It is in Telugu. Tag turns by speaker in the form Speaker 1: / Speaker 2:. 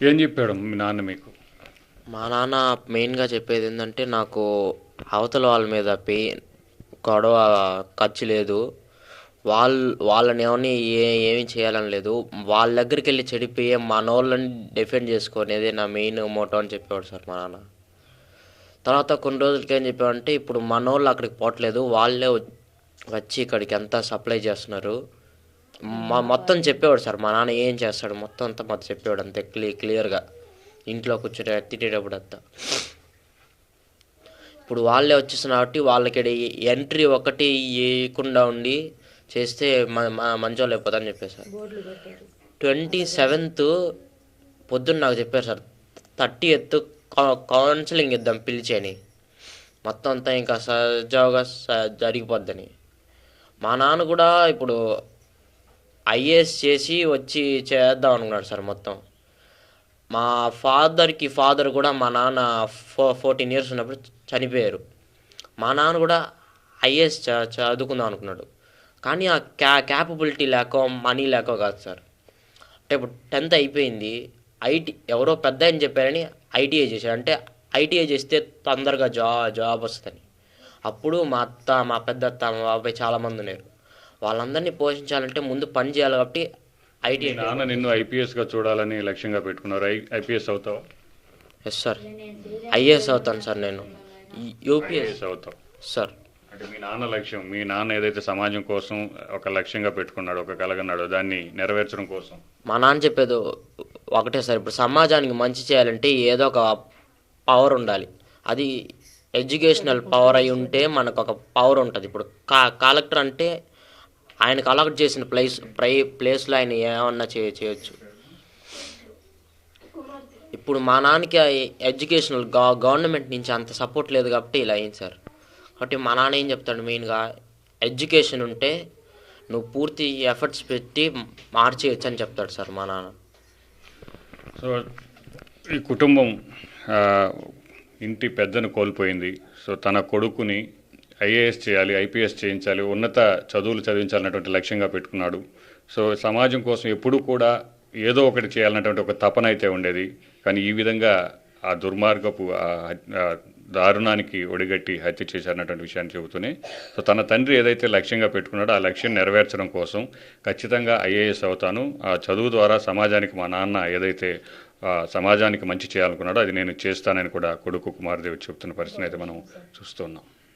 Speaker 1: ఏం చెప్పాడు మీ నాన్న మీకు?
Speaker 2: మా నాన్న మెయిన్గా చెప్పేది ఏంటంటే నాకు అవతల వాళ్ళ మీద పెయిన్ గొడవ ఖర్చు లేదు. వాళ్ళ వాళ్ళని ఏమని ఏ ఏమీ చేయాలని లేదు. వాళ్ళ దగ్గరికి వెళ్ళి చెడిపోయే మన వాళ్ళని డిఫెండ్ చేసుకునేది నా మెయిన్ మోటో అని చెప్పేవాడు సార్ మా నాన్న. తర్వాత కొన్ని రోజులకి ఏం చెప్పామంటే ఇప్పుడు మనోళ్ళు అక్కడికి పోవట్లేదు. వాళ్ళే వచ్చి ఇక్కడికి అంతా సప్లై చేస్తున్నారు. మా మొత్తం చెప్పేవాడు సార్. మా నాన్న ఏం చేస్తాడు? మొత్తం అంతా మాకు చెప్పేవాడు అంతే క్లీ క్లియర్గా. ఇంట్లో కూర్చుని తిట్టేటప్పుడు అంతా. ఇప్పుడు వాళ్ళే వచ్చేస్తున్నారు కాబట్టి వాళ్ళకి ఎంట్రీ ఒకటి వేయకుండా ఉండి చేస్తే మ- మ- మంచోళ్ళు అయిపోతారని చెప్పారు సార్. ట్వంటీ సెవెంత్ పొద్దున్న నాకు చెప్పారు సార్. థర్టీ ఎత్ కౌన్సిలింగ్ ఇద్దాం పిలిచి అని మొత్తం అంతా ఇంకా సజావుగా జరిగిపోద్దని. మా నాన్న కూడా ఇప్పుడు ఐఏఎస్ చేసి వచ్చి చేద్దాం అనుకున్నాడు సార్ మొత్తం. మా ఫాదర్కి ఫాదర్ కూడా మా నాన్న ఫో ఫోర్టీన్ ఇయర్స్ ఉన్నప్పుడు చనిపోయారు. మా నాన్న కూడా ఐఏఎస్ చ చదువుకుందాం అనుకున్నాడు. కానీ ఆ క్యా క్యాపబిలిటీ లేక మనీ లేక కాదు సార్. అంటే ఇప్పుడు టెన్త్ అయిపోయింది. ఐటీ ఎవరో పెద్ద అని చెప్పారని ఐటీఐ చేశారు. అంటే ఐటీఐ చేస్తే తొందరగా జా జాబ్ వస్తుందని. అప్పుడు మా అత్త మా పెద్ద అత్త మా బాబాయ్ చాలామంది ఉన్నారు. వాళ్ళందరినీ పోషించాలంటే ముందు పని చేయాలి కాబట్టి
Speaker 1: మీ
Speaker 2: ఐటీఐ
Speaker 1: నాన్న నిన్ను ఐపీఎస్గా చూడాలని లక్ష్యంగా పెట్టుకున్నారు. ఐపీఎస్ అవుతావా?
Speaker 2: ఎస్ సార్ ఐఏఎస్ అవుతాను సార్ నేను. యూపీఎస్
Speaker 1: అవుతావు.
Speaker 2: సార్
Speaker 1: అంటే మీ నాన్న లక్ష్యం మీ నాన్న ఏదైతే సమాజం కోసం ఒక లక్ష్యంగా పెట్టుకున్నాడో ఒక కలగన్నాడో దాన్ని నెరవేర్చడం కోసం.
Speaker 2: మా నాన్న చెప్పేది ఒకటే సార్ ఇప్పుడు సమాజానికి మంచి చేయాలంటే ఏదో ఒక పవర్ ఉండాలి. అది ఎడ్యుకేషనల్ పవర్ అయి ఉంటే మనకు ఒక పవర్ ఉంటుంది. ఇప్పుడు కా కలెక్టర్ అంటే ఆయనకు అలాట్ చేసిన ప్లేస్ ప్రై ప్లేస్లో ఆయన ఏమన్నా చే చేయొచ్చు. ఇప్పుడు మా నాన్నకి ఎడ్యుకేషనల్ గవర్నమెంట్ నుంచి అంత సపోర్ట్ లేదు కాబట్టి ఇలా అయింది సార్. కాబట్టి మా నాన్న ఏం చెప్తాడు మెయిన్గా ఎడ్యుకేషన్ ఉంటే నువ్వు పూర్తి ఎఫర్ట్స్ పెట్టి మార్చేయచ్చు అని చెప్తాడు సార్ మా నాన్న.
Speaker 1: సో ఈ కుటుంబం ఇంటి పెద్దను కోల్పోయింది. సో తన కొడుకుని ఐఏఎస్ చేయాలి ఐపీఎస్ చేయించాలి ఉన్నత చదువులు చదివించాలన్నటువంటి లక్ష్యంగా పెట్టుకున్నాడు. సో సమాజం కోసం ఎప్పుడూ కూడా ఏదో ఒకటి చేయాలన్నటువంటి ఒక తపన అయితే ఉండేది. కానీ ఈ విధంగా ఆ దుర్మార్గపు ఆ దారుణానికి ఒడిగట్టి హత్య చేశారన్నటువంటి విషయాన్ని చెబుతూనే సో తన తండ్రి ఏదైతే లక్ష్యంగా పెట్టుకున్నాడో ఆ లక్ష్యం నెరవేర్చడం కోసం ఖచ్చితంగా ఐఏఎస్ అవుతాను. ఆ చదువు ద్వారా సమాజానికి మా నాన్న ఏదైతే సమాజానికి మంచి చేయాలనుకున్నాడో అది నేను చేస్తానని కూడా కొడుకు కుమార్దేవి చెబుతున్న పరిస్థితిని అయితే మనం చూస్తున్నాం